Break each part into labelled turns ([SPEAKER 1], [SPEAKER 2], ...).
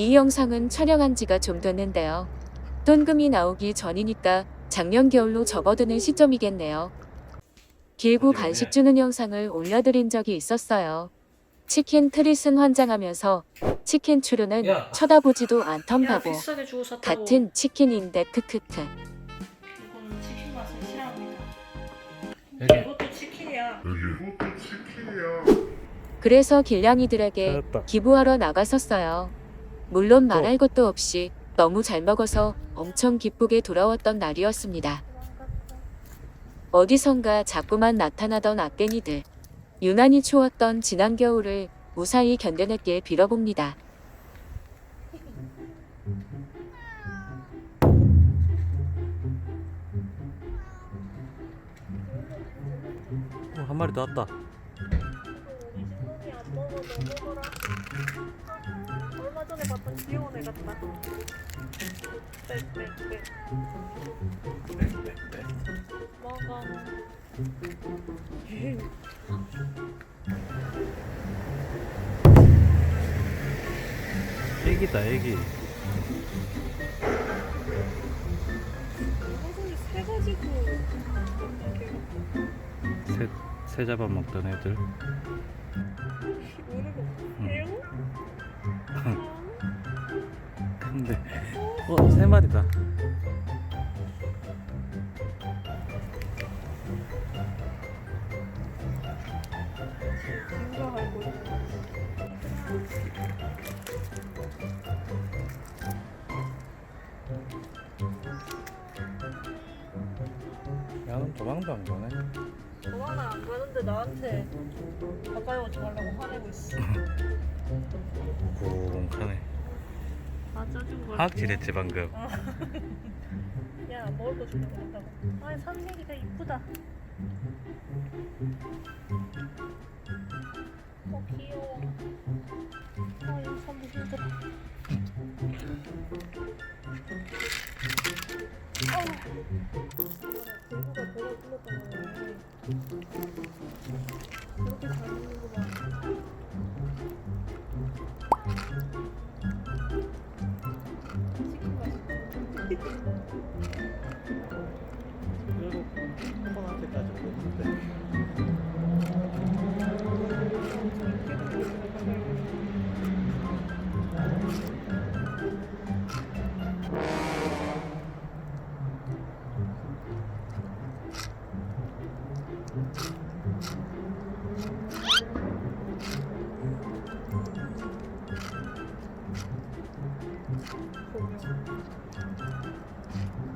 [SPEAKER 1] 이 영상은 촬영한 지가 좀 됐는데요. 돈금이 나오기 전이니까 작년 겨울로 접어드는 시점이겠네요. 길고 간식 주는 영상을 올려드린 적이 있었어요. 치킨 트릿은 환장하면서 치킨 추루는
[SPEAKER 2] 야.
[SPEAKER 1] 쳐다보지도 않던
[SPEAKER 3] 야
[SPEAKER 1] 바보.
[SPEAKER 3] 비싸게 주고 샀다고
[SPEAKER 1] 같은 치킨인데 크크크.
[SPEAKER 3] 이거는 치킨 맛을 싫어합니다
[SPEAKER 2] 여기.
[SPEAKER 3] 이것도 치킨이야
[SPEAKER 1] 그래서 길냥이들에게. 기부하러 나갔었어요. 물론 말할 것도 없이 너무 잘 먹어서 엄청 기쁘게 돌아왔던 날이었습니다. 어디선가 자꾸만 나타나던 악갱이들. 유난히 추웠던 지난 겨울을 무사히 견뎌냈길 빌어봅니다.
[SPEAKER 2] 어, 한 마리 더 왔다.
[SPEAKER 3] 귀여운 애 같다 빽빽빽 먹어
[SPEAKER 2] 애기다 애기.
[SPEAKER 3] 새
[SPEAKER 2] 잡아먹던 애들. 어, 세 마리다. 야는 도망도 안 가네.
[SPEAKER 3] 도망을 안 가는데 나한테 가까이 오지 말라고 화내고 있어
[SPEAKER 2] 꽁하네.
[SPEAKER 3] 아 짜증 걸
[SPEAKER 2] 학질했지 방금.
[SPEAKER 3] 야 먹을 거 주려고 그랬다고. 아 삼색이가 이쁘다. 어 귀여워. 아 이거 삼보 힘들어. 아우 대구가 배가 불렀던 거 맛있다
[SPEAKER 2] 그래도 한번 때까지 오는데.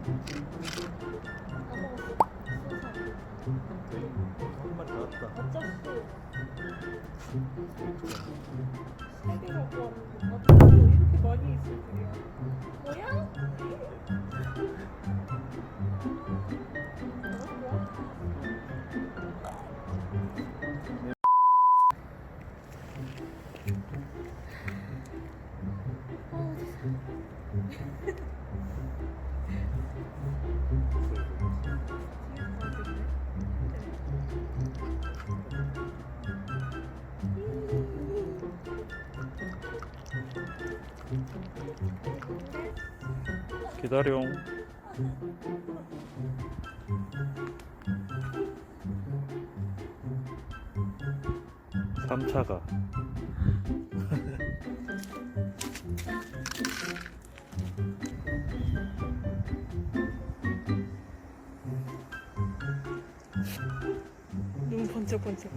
[SPEAKER 2] 한 마리 더 왔다. 기다려. 삼차가
[SPEAKER 3] 번쩍번쩍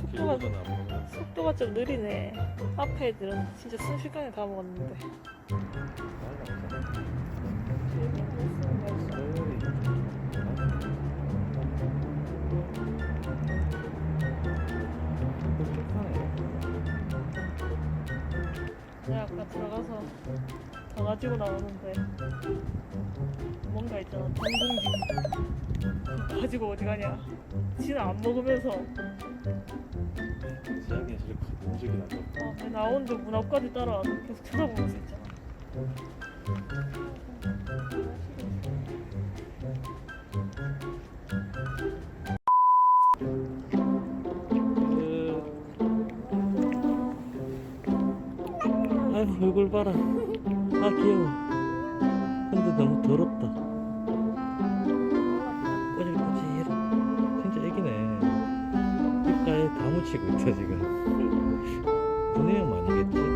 [SPEAKER 3] 속도가 속도가 좀 느리네. 앞에 애들은 진짜 순식간에 다 먹었는데 가지고 나오는데 뭔가 있잖아. 동공기. 가지고 어디 가냐. 지는 안 먹으면서.
[SPEAKER 2] 지향이 저렇게 움직이나
[SPEAKER 3] 아, 그 나온 데문 앞까지 따라와서 계속 쳐다보면서 있잖아.
[SPEAKER 2] 아유 얼굴 봐라. 아 귀여워. 근데 너무 더럽다. 꼬질꼬질 진짜 애기네. 입가에 다 묻히고 있다 지금. 분해형 아니겠지?